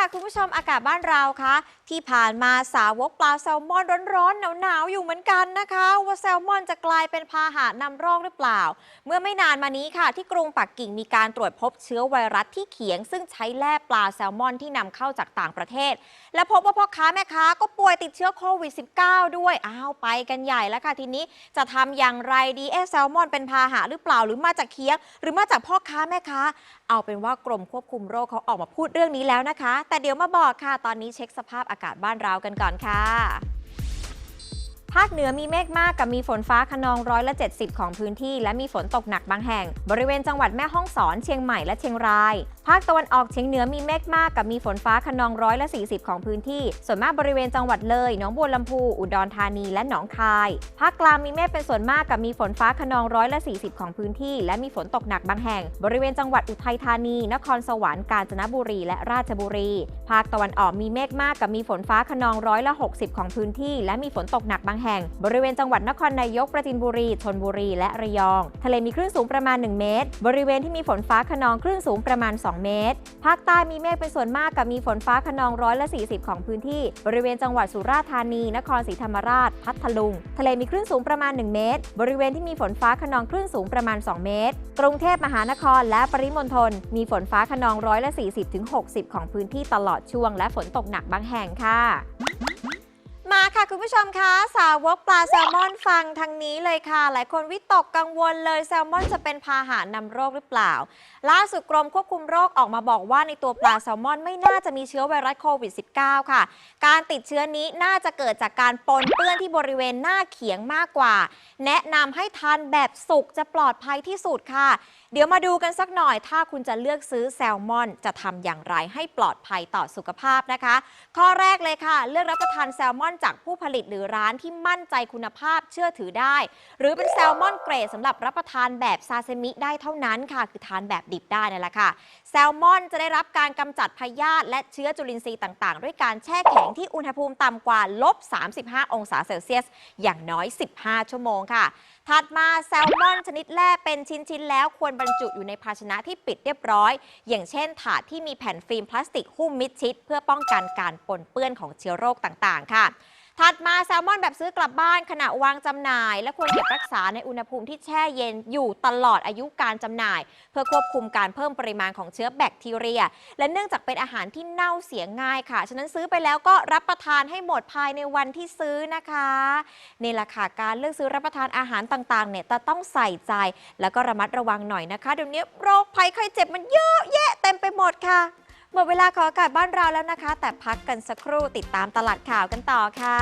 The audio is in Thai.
ค่ะ คุณผู้ชมอากาศบ้านเราคะที่ผ่านมาสาวกปลาแซลมอนร้อนๆหนาวๆอยู่เหมือนกันนะคะ ว่าแซลมอนจะกลายเป็นพาหะนำโรคหรือเปล่า เมื่อไม่นานมานี้ค่ะ ที่กรุงปักกิ่งมีการตรวจพบเชื้อไวรัสที่เขียง ซึ่งใช้แล่ปลาแซลมอนที่นำเข้าจากต่างประเทศ และพบว่าพ่อค้าแม่ค้าก็ป่วยติดเชื้อโควิด -19 ด้วยอ้าวไปกันใหญ่แล้วค่ะทีนี้จะทำอย่างไรดีเอแซลมอนเป็นพาหะหรือเปล่า หรือมาจากเคียง หรือมาจากพ่อค้าแม่ค้า เอาเป็นว่ากรมควบคุมโรคเขาออกมาพูดเรื่องนี้แล้วนะคะแต่เดี๋ยวมาบอกค่ะ ตอนนี้เช็คสภาพอากาศบ้านเรากันก่อนค่ะ ภาคเหนือมีเมฆมากกับมีฝนฟ้าขนองร้อยละ 70 ของพื้นที่ และมีฝนตกหนักบางแห่ง บริเวณจังหวัดแม่ฮ่องสอนเชียงใหม่และเชียงราย ภาคตะวันออกเฉียงเหนือมีเมฆมากกับมีฝนฟ้าขนองร้อยละ 40 ของพื้นที่ ส่วนมากบริเวณจังหวัดเลยหนองบัวลำพูอุดรธานีและหนองคาย ภาคกลางมีเมฆเป็นส่วนมากกับมีฝนฟ้าขนองร้อยละ 40 ของพื้นที่ และมีฝนตกหนักบางแห่ง บริเวณจังหวัดอุทัยธานี นครสวรรค์กาญจนบุรี และราชบุรี ภาคตะวันออกมีเมฆมากกับมีฝนฟ้าขนองร้อยละ 60 ของพื้นที่ และมีฝนตกหนักบางแห่ง บริเวณจังหวัดนครนายกประจินบุรีชนบุรี และระยอง ทะเลมีคลื่นสูงประมาณ 1 เมตร บริเวณที่มีฝนฟ้าขนองคลื่นสูงประมาณ 2 เมตร ภาคใต้มีเมฆเป็นส่วนมากกับมีฝนฟ้าขนองร้อยละ 40 ของพื้นที่ บริเวณจังหวัดสุราษฎร์ธานี นครศรีธรรมราช พัทลุง ทะเลมีคลื่นสูงประมาณ 1 เมตร บริเวณที่มีฝนฟ้าขนองคลื่นสูงประมาณ 2 เมตร กรุงเทพมหานครและปริมณฑลมีฝนฟ้าขนองร้อยละ 40ถึง60 ของพื้นที่ตลอดช่วง และฝนตกหนักบางแห่งค่ะ มาค่ะคุณผู้ชมคะสาวกปลาแซลมอนฟังทางนี้เลยค่ะ หลายคนวิตกกังวลเลยแซลมอนจะเป็นพาหะนำโรคหรือเปล่า ล่าสุดกรมควบคุมโรคออกมาบอกว่าในตัวปลาแซลมอนไม่น่าจะมีเชื้อไวรัสโควิด -19 ค่ะ การติดเชื้อนี้น่าจะเกิดจากการปนเปื้อนที่บริเวณหน้าเขียงมากกว่า แนะนำให้ทานแบบสุกจะปลอดภัยที่สุดค่ะ เดี๋ยวมาดูกันสักหน่อย ถ้าคุณจะเลือกซื้อแซลมอน จะทำอย่างไรให้ปลอดภัยต่อสุขภาพนะคะ ข้อแรกเลยค่ะ เลือกรับประทานแซลมอนจากผู้ผลิตหรือร้านที่มั่นใจคุณภาพเชื่อถือได้ หรือเป็นแซลมอนเกรดสำหรับรับประทานแบบซาซิมิได้เท่านั้นค่ะ คือทานแบบดิบได้นั่นแหละค่ะ แซลมอนจะได้รับการกำจัดพยาธิและเชื้อจุลินทรีย์ต่างๆ ด้วยการแช่แข็งที่อุณหภูมิต่ำกว่าลบ 35 องศาเซลเซียส อย่างน้อย 15 ชั่วโมงค่ะ ถัดมาแซลมอนชนิดแร่เป็นชิ้นๆแล้วควรบรรจุอยู่ในภาชนะที่ปิดเรียบร้อย อย่างเช่น ถาดที่มีแผ่นฟิล์มพลาสติกหุ้มมิดชิด เพื่อป้องกันการปนเปื้อนของเชื้อโรคต่างๆ ค่ะ ถัดมาแซลมอนแบบซื้อกลับบ้านขณะวางจำหน่าย และควรเก็บรักษาในอุณหภูมิที่แช่เย็นอยู่ตลอดอายุการจำหน่าย เพื่อควบคุมการเพิ่มปริมาณของเชื้อแบคทีเรีย และเนื่องจากเป็นอาหารที่เน่าเสียง่ายค่ะ ฉะนั้นซื้อไปแล้วก็รับประทานให้หมดภายในวันที่ซื้อนะคะนี่แหละค่ะการเลือกซื้อรับประทานอาหารต่างๆเนี่ยจะต้องใส่ใจ แล้วก็ระมัดระวังหน่อยนะคะเดี๋ยวนี้โรคภัยไข้เจ็บมันเยอะแยะเต็มไปหมดค่ะ หมดเวลาขออากาศบ้านเราแล้วนะคะ แต่พักกันสักครู่ติดตามตลาดข่าวกันต่อค่ะ